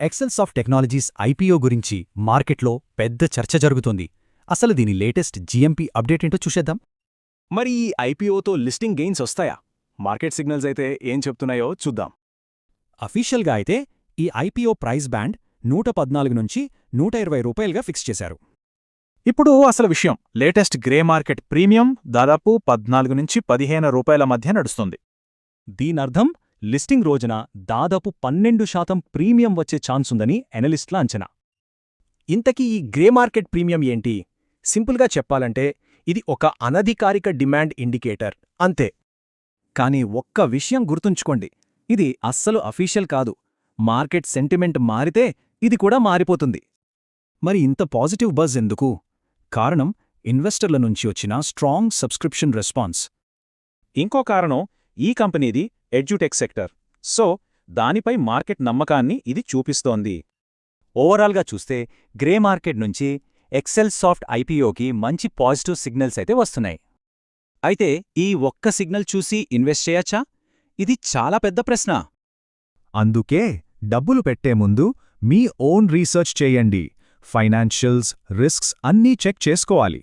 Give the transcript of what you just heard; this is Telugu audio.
ఎక్సెల్స్ ఆఫ్ టెక్నాలజీస్ ఐపీఓ గురించి మార్కెట్లో పెద్ద చర్చ జరుగుతోంది. అసలు దీని లేటెస్ట్ జీఎంపీ అప్డేట్ ఏంటో చూసేద్దాం. మరి ఈ ఐపీఓతో లిస్టింగ్ గెయిన్స్ వస్తాయా? మార్కెట్ సిగ్నల్స్ అయితే ఏం చెప్తున్నాయో చూద్దాం. అఫీషియల్గా అయితే ఈ ఐపీఓ ప్రైస్ బ్యాండ్ నూట పద్నాలుగు నుంచి నూట ఇరవై రూపాయలుగా ఫిక్స్ చేశారు. ఇప్పుడు అసలు విషయం. లేటెస్ట్ గ్రే మార్కెట్ ప్రీమియం దాదాపు పద్నాలుగు నుంచి పదిహేను రూపాయల మధ్య నడుస్తుంది. దీనర్థం లిస్టింగ్ రోజున దాదాపు పన్నెండు శాతం ప్రీమియం వచ్చే ఛాన్సుందని ఎనలిస్ట్ల అంచనా. ఇంతకీ ఈ గ్రే మార్కెట్ ప్రీమియం ఏంటి? సింపుల్గా చెప్పాలంటే ఇది ఒక అనధికారిక డిమాండ్ ఇండికేటర్ అంతే. కానీ ఒక్క విషయం గుర్తుంచుకోండి ఇది అస్సలు అఫీషియల్ కాదు. మార్కెట్ సెంటిమెంట్ మారితే ఇది కూడా మారిపోతుంది. మరి ఇంత పాజిటివ్ బజ్ ఎందుకు? కారణం ఇన్వెస్టర్ల నుంచి వచ్చిన స్ట్రాంగ్ సబ్స్క్రిప్షన్ రెస్పాన్స్. ఇంకో కారణం ఈ కంపెనీది ఎడ్యుటెక్ సెక్టర్. సో దానిపై మార్కెట్ నమ్మకాన్ని ఇది చూపిస్తోంది. ఓవరాల్గా చూస్తే గ్రే మార్కెట్ నుంచి ఎక్సెల్ సాఫ్ట్ ఐపీఓకి మంచి పాజిటివ్ సిగ్నల్స్ అయితే వస్తున్నాయి. అయితే ఈ ఒక్క సిగ్నల్ చూసి ఇన్వెస్ట్ చేయచ్చా? ఇది చాలా పెద్ద ప్రశ్న. అందుకే డబ్బులు పెట్టే ముందు మీ ఓన్ రీసెర్చ్ చేయండి. ఫైనాన్షియల్స్ రిస్క్స్ అన్నీ చెక్ చేసుకోవాలి.